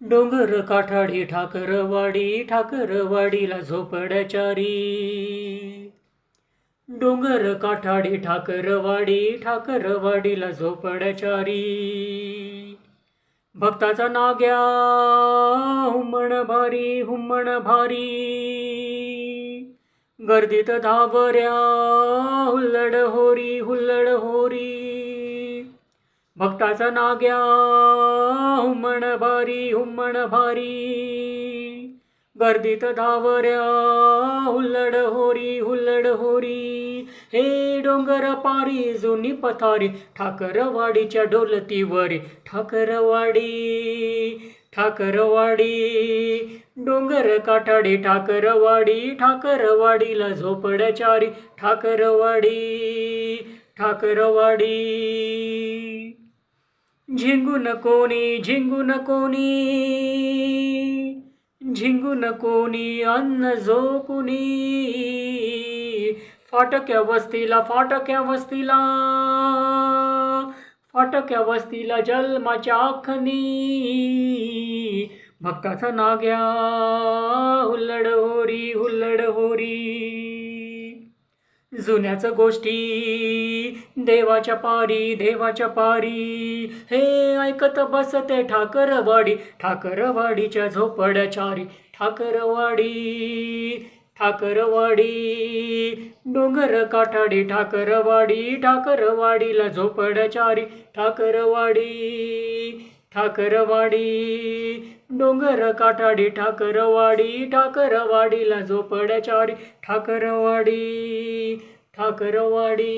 डोंगर काठाडी ठाकरवाडी ठाकरवाडीला झोपड्याचारी. डोंगर काठाडी ठाकरवाडी ठाकरवाडीला झोपड्याचारी. भक्ताचा नाग्या हुम्मण भारी हुम्मण भारी. गर्दीत धावऱ्या हुल्लड होरी हुल्लड होरी. भक्ताचा नाग्या हुम्मण भारी हुम्मण भारी. गर्दीत धावऱ्या हुल्लड होरी हुल्लड होरी. हे डोंगर पारी जुनी पथारी ठाकरवाडीच्या डोलतीवरी ठाकरवाडी ठाकरवाडी डोंगर काठाडी ठाकरवाडी ठाकरवाडीला झोपडचारी. ठाकरवाडी ठाकरवाडी. झिंगू कोणी झिंगू कोणी. झिंगू कोणी अन्न झोकुनी फाटक्या वस्तीला फाटक्या वस्तीला. फाटक्या वस्तीला जन्माच्या आखनी भक्ताचा नाग्या हुल्लड होरी हुल्लड होरी. जुन्याच गोष्टी देवाच्या पारी देवाच्या पारी. हे ऐकत बसते ठाकरवाडी ठाकरवाडीच्या झोपड्याचारी ठाकरवाडी ठाकरवाडी डोंगर काठाडी ठाकरवाडी ठाकरवाडीला झोपड्याचारी ठाकरवाडी ठाकरवाडी. डोंगर काठाडी ठाकरवाडी. ठाकरवाडीला झोपड्याच्या ठाकरवाडी ठाकरवाडी.